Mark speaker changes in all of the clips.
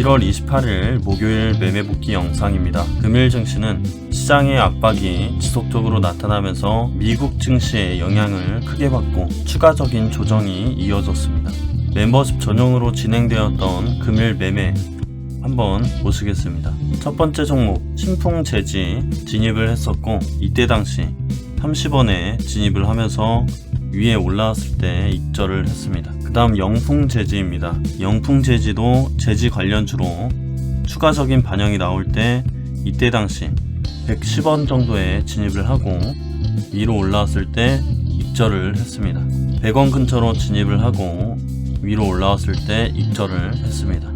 Speaker 1: 1월 28일 목요일 매매 복귀 영상입니다. 금일 증시는 시장의 압박이 지속적으로 나타나면서 미국 증시의 영향을 크게 받고 추가적인 조정이 이어졌습니다. 멤버십 전용으로 진행되었던 금일 매매 한번 보시겠습니다. 첫 번째 종목 신풍 재지 진입을 했었고 이때 당시 30원에 진입을 하면서 위에 올라왔을 때 입절을 했습니다. 그 다음 영풍 재지입니다. 영풍 재지도 재지 관련 주로 추가적인 반영이 나올 때 이때 당시 110원 정도에 진입을 하고 위로 올라왔을 때 입절을 했습니다. 100원 근처로 진입을 하고 위로 올라왔을 때 입절을 했습니다.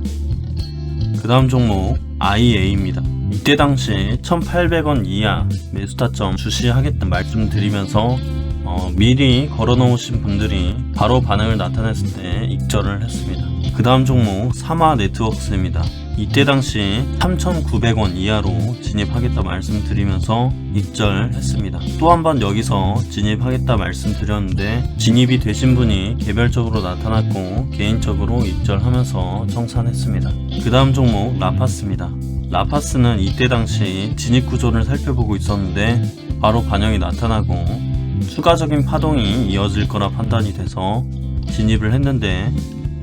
Speaker 1: 그 다음 종목 IA입니다. 이때 당시 1800원 이하 매수 타점 주시하겠다 말씀드리면서 어, 미리 걸어놓으신 분들이 바로 반응을 나타냈을 때 익절을 했습니다. 그 다음 종목 사마 네트워크스입니다. 이때 당시 3,900원 이하로 진입하겠다 말씀드리면서 익절했습니다. 또 한 번 여기서 진입하겠다 말씀드렸는데 진입이 되신 분이 개별적으로 나타났고 개인적으로 익절하면서 청산했습니다. 그 다음 종목 라파스입니다. 라파스는 이때 당시 진입 구조를 살펴보고 있었는데 바로 반영이 나타나고 추가적인 파동이 이어질 거라 판단이 돼서 진입을 했는데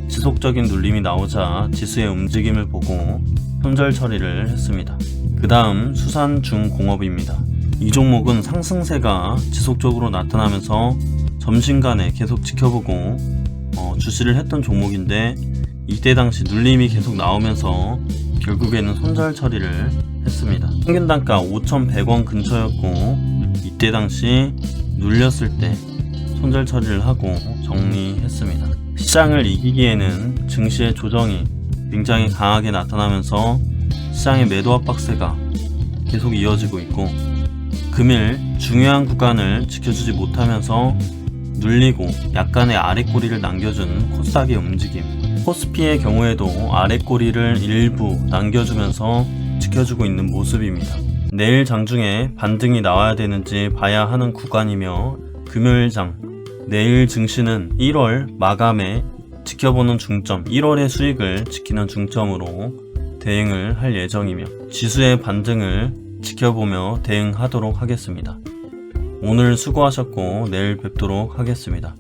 Speaker 1: 지속적인 눌림이 나오자 지수의 움직임을 보고 손절 처리를 했습니다. 그 다음 수산중공업입니다. 이 종목은 상승세가 지속적으로 나타나면서 점심간에 계속 지켜보고 어, 주시를 했던 종목인데 이때 당시 눌림이 계속 나오면서 결국에는 손절 처리를 했습니다. 평균 단가 5,100원 근처였고 이때 당시 눌렸을 때 손절 처리를 하고 정리했습니다. 시장을 이기기에는 증시의 조정이 굉장히 강하게 나타나면서 시장의 매도 압박세가 계속 이어지고 있고 금일 중요한 구간을 지켜주지 못하면서 눌리고 약간의 아랫꼬리를 남겨준 코스닥의 움직임 코스피의 경우에도 아랫꼬리를 일부 남겨주면서 지켜주고 있는 모습입니다. 내일 장 중에 반등이 나와야 되는지 봐야 하는 구간이며 금요일 장 내일 증시는 1월 마감에 지켜보는 중점 1월의 수익을 지키는 중점으로 대응을 할 예정이며 지수의 반등을 지켜보며 대응하도록 하겠습니다. 오늘 수고하셨고 내일 뵙도록 하겠습니다.